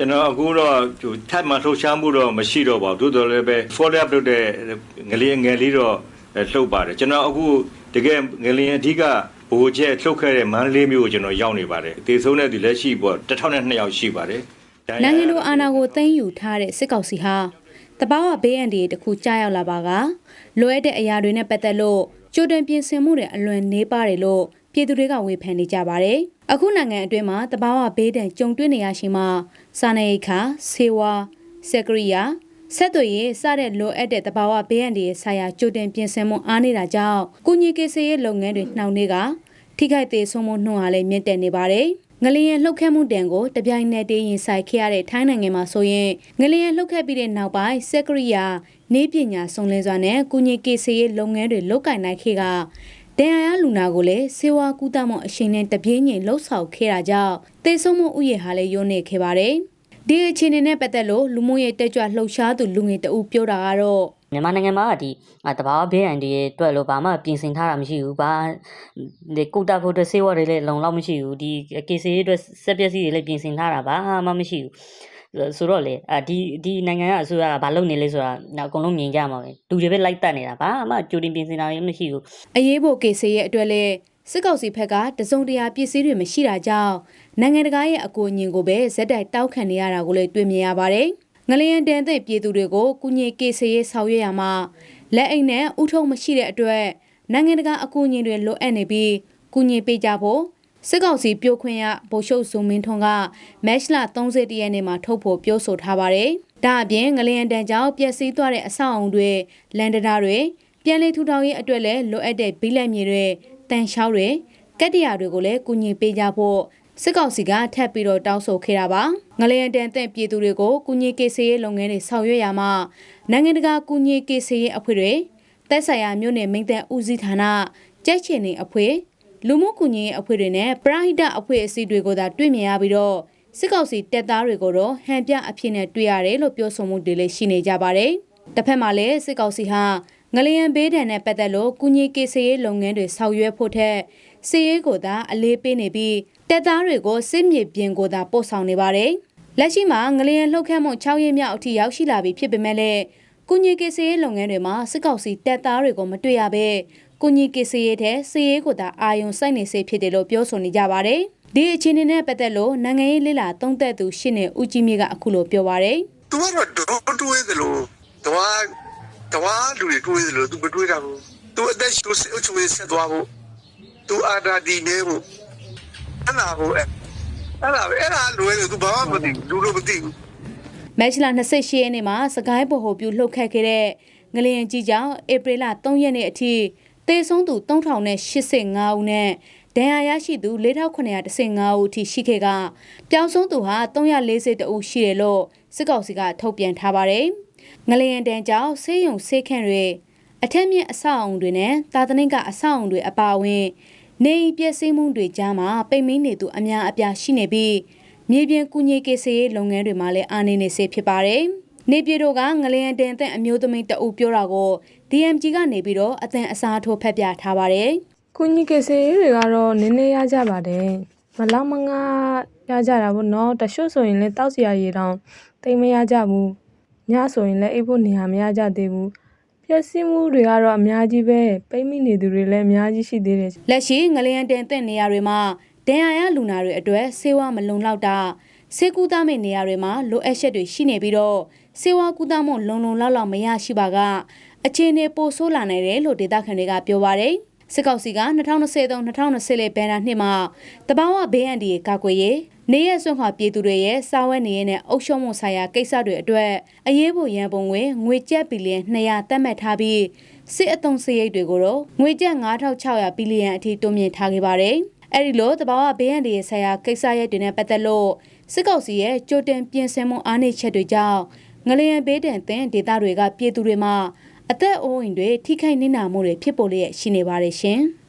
ကျွန်တော်အခုတော့ဟိုထပ်မလှုပ်ရှားမှုတော့မရှိတော့ပါဘူးသို့တော်လည်းပဲ follow up လုပ်တဲ့ငလေးငယ်လေးတော့လှုပ်ပါတယ်ကျွန်တော်အခုတကယ်ငလင်အဓိကဘိုးချက်လှုပ်ခဲ့တဲ့မန္တလေးမြို့ကိုကျွန်တော်ရောက်နေပါတယ်အသေးဆုံးတဲ့ဒီလက်ရှိပေါ့1002ယောက်ရှိပါတယ်နိုင်ငံတော်အာဏာကိုသိမ်းယူထားတဲ့စစ်ကောင်စီဟာတဘာဝဘေးအန္တရာယ်တစ်ခုကြားရောက်လာပါကလိုအပ်တဲ့အရာတွေနဲ့ပတ်သက်လို့ကြိုတင်ပြင်ဆင်မှုတွေအလွန်နှေးပါတယ်လို့ပြည်သူတွေကဝေဖန်နေကြပါတယ်။ အခုနိုင်ငံအတွင်းမှာတဘာဝဘေးဒဏ်ကြုံတွေ့နေရရှိမှစာနယ်ရိက္ခာဆေးဝါးစက်ကရိယာဆက်သွေးရေးစတဲ့လိုအပ်တဲ့တဘာဝဘေးအန္တရာယ်ဆိုင်ရာကြိုတင်ပြင်ဆင်မှုအားနေတာကြောင့်ကုညီကိစ္စရေးလုပ်ငန်းတွေနှောင့်နှေးကထိခိုက်သေးဆုံးမှုနှုန်းအားလည်းမြင့်တက်နေပါတယ်။ငလျင်လှုပ်ခတ်မှုတံကိုတပြိုင်နက်တည်းရင်ဆိုင်ခဲ့ရတဲ့ထိုင်းနိုင်ငံမှာဆိုရင်ငလျင်လှုပ်ခတ်ပြီးတဲ့နောက်ပိုင်းစက်ကရိယာနေပညာစုံလင်စွာနဲ့ကုညီကိစ္စရေးလုပ်ငန်းတွေလုပ်ကင်နိုင်ခဲ့က ဒဏ်ရာရလူနာကိုလည်းစေဝါကူးတမှုအရှိန်နဲ့တပြေးညီလှုပ်ဆောင်ခဲ့တာကြောင့်သေဆုံးမှုဥယျာဉ်ဟာလည်းယုံနေခဲ့ပါတယ်။ဒီအခြေအနေနဲ့ပတ်သက်လို့လူမှုရေးတက်ကြွလှုပ်ရှားသူလူငယ်တအူပြောတာကတော့မြန်မာနိုင်ငံမှာဒီအာတဘာဝဘေးအန္တရာယ်အတွက်လို့ဘာမှပြင်ဆင်ထားတာမရှိဘူးဘာဒီကုတာဖို့အတွက်ဆေးဝါးတွေလည်းလုံလောက်မရှိဘူးဒီကေစီအတွက်စက်ပစ္စည်းတွေလည်းပြင်ဆင်ထားတာဘာမှမရှိဘူး ဆိုတော့လေအာဒီဒီနိုင်ငံကအစိုးရကဘာလုပ်နေလဲဆိုတာအကုန်လုံးမြင်ကြမှာပဲလူတွေပဲလိုက်တက်နေတာဘာမှကြိုတင်ပြင်ဆင်တာလည်းမရှိဘူးအရေးပေါ်ကေဆေးရဲ့အတွက်လဲစစ်ကောင်စီဘက်ကတစုံတရာပစ္စည်းတွေမရှိတာကြောင့်နိုင်ငံတကာရဲ့အကူအညီကိုပဲဇက်တိုက်တောက်ခံနေရတာကိုလည်းတွေ့မြင်ရပါတယ်။ငလျင်တန်တဲ့ပြည်သူတွေကိုကုညီကေဆေးရေးဆောင်ရွက်ရမှာလက်အိမ်နဲ့ဥထုံမရှိတဲ့အတွက်နိုင်ငံတကာအကူအညီတွေလိုအပ်နေပြီးကုညီပေးကြဖို့ စစ်ကောင်စီပြိုခွင့်ရဗိုလ်ချုပ်စုံမင်းထွန်းကမက်ရှလာ30ရက်နေ့မှာထုတ်ဖို့ပြောဆိုထားပါတယ်။ဒါအပြင်ငလျင်တန်ကြောင့်ပျက်စီးသွားတဲ့အဆောက်အုံတွေလန်ဒတာတွေပြန်လည်ထူထောင်ရေးအတွက်လည်းလိုအပ်တဲ့ဘီလက်မြေတွေတန်ရှောက်တွေကက်တရာတွေကိုလည်းကူညီပေးကြဖို့စစ်ကောင်စီကထပ်ပြီးတော့တောင်းဆိုခဲ့တာပါငလျင်တန်တဲ့ပြည်သူတွေကိုကူညီကေဆေးရေးလုပ်ငန်းတွေဆောင်ရွက်ရမှာနိုင်ငံတကာကူညီကေဆေးရေးအဖွဲ့တွေတက်ဆိုင်ရာမြို့နယ်မိန့်တဲ့ဦးစီးဌာနကြက်ချင်နေအဖွဲ့ လူမှုကူညီရေးအဖွဲ့တွေနဲ့ပရဟိတအဖွဲ့အစည်းတွေကိုသာတွေ့မြင်ရပြီးတော့စစ်ကောင်စီတပ်သားတွေကိုတော့ဟန်ပြအဖြစ်နဲ့တွေ့ရတယ်လို့ပြောဆိုမှုတွေလည်းရှိနေကြပါတယ်တစ်ဖက်မှာလည်းစစ်ကောင်စီဟာငလျင်ဘေးဒဏ်နဲ့ပတ်သက်လို့ကုညီကေဆေးရေးလုပ်ငန်းတွေဆောင်ရွက်ဖို့ထက်စီးရေးကိုသာအလေးပေးနေပြီးတပ်သားတွေကိုစစ်မြေပြင်ကိုသာပို့ဆောင်နေပါတယ်။လက်ရှိမှာငလျင်လှုပ်ခတ်မှု6ရက်မြောက်အထိရောက်ရှိလာပြီဖြစ်ပေမဲ့လည်းကုညီကေဆေးရေးလုပ်ငန်းတွေမှာစစ်ကောင်စီတပ်သားတွေကိုမတွေ့ရဘဲ ကုညီကေဆေးရေးတဲ့စီးရေးကိုသာအာယုံစိုက်နေစေဖြစ်တယ်လို့ပြောဆိုနေကြပါတယ်။ဒီအခြေအနေနဲ့ပတ်သက်လို့နိုင်ငံရေးလိလာသုံးသက်သူရှင်းနေဦးကြီးမြင့်ကအခုလိုပြောပါရယ်သူကတော့တော့တွေးသလိုတဝါတဝါလူတွေတွေးသလိုသူမတွေးတာဘူးသူအသက်ရှူအချွေးဆက်သွားဖို့သူအာဒါဒီနေဖို့အဲ့ဒါကိုအဲ့ဒါပဲအဲ့ဒါလွယ်တယ်သူဘာမှမသိဘူးလူလိုမသိဘူးမက်ချ်လာ28ရက်နေ့မှာစကိုင်းဗဟိုပြုလှုပ်ခတ်ခဲ့တဲ့ငလျင်ကြီးကြောင့်ဧပြီလ3ရက်နေ့အထိ သေဆုံးသူ3085ဦးနဲ့ဒဏ်ရာရရှိသူ4915ဦးအထိရှိခဲ့ကပျောက်ဆုံးသူဟာ340ဦးရှိတယ်လို့စစ်ကောင်စီကထုတ်ပြန်ထားပါတယ်။ငလျင်တန်းကြောင့်ဆေးရုံဆေးခန့်တွေအထက်မြင့်အဆောက်အုံတွေနဲ့တာသနိကအဆောက်အုံတွေအပါအဝင်နေအိမ်ပျက်စီးမှုတွေကြားမှာပိတ်မင်းနေသူအများအပြားရှိနေပြီးမြေပြင်ကူညီကေဆေးရေးလုပ်ငန်းတွေမှာလည်းအားနည်းနေစေဖြစ်ပါတယ်။ နေပြည်တော်ကငလျင်တန်တဲ့အမျိုးသမီးတအူပြောတာကို DMG ကနေပြီးတော့အတန်အစားထိုးဖက်ပြထားပါတယ်။ကုညီကေစေးတွေကတော့နည်းနည်းရကြပါတယ်မလောက်မငါရကြတာပေါ့နော်တချို့ဆိုရင်လည်းတောက်စီရရေတောင်တိတ်မရကြဘူးညဆိုရင်လည်းအိပ်ဖို့နေရာမရကြသေးဘူးပျက်စီးမှုတွေကတော့အများကြီးပဲပိတ်မိနေသူတွေလည်းအများကြီးရှိသေးတယ်လက်ရှိငလျင်တင်တဲ့နေရာတွေမှာဒဏ်ရာရလူနာတွေအတွက်ဆေးဝါးမလုံလောက်တာ ဆေးကူးသားမဲ့နေရာတွေမှာလိုအပ်ချက်တွေရှိနေပြီးတော့ဆေးဝါးကူးသားမှုလုံလုံလောက်လောက်မရရှိပါကအခြေအနေပိုဆိုးလာနိုင်တယ်လို့ဒေသခံတွေကပြောပါတယ်စစ်ကောက်စီက2023-2024လေဘန်နာနှစ်မှာတဘာဝဘေးအန္တရာယ်ကာကွယ်ရေးနေရစွန့်ခွာပြည်သူတွေရဲ့စာဝတ်နေရနဲ့အုပ်ချုပ်မှုဆိုင်ရာကိစ္စတွေအတွက်အရေးပေါ်ရန်ပုံငွေငွေကျပ်ဘီလီယံ200သတ်မှတ်ထားပြီးစစ်အုံစရိတ်တွေကိုတော့ငွေကျပ်9600ဘီလီယံအထိတိုးမြင့်ထားခဲ့ပါတယ်။ အဲဒီလိုတဘာဝဘေးအန္တရာယ်ဆိုင်ရာကိစ္စရပ်တွေနဲ့ပတ်သက်လို့စစ်ကောင်စီရဲ့ကြိုတင်ပြင်ဆင်မှုအားနည်းချက်တွေကြောင့်ငလျင်ဘေးတန်တဲ့ဒေသတွေကပြည်သူတွေမှာအသက်အိုးအိမ်တွေထိခိုက်နစ်နာမှုတွေဖြစ်ပေါ်လျက်ရှိနေပါတယ်ရှင်။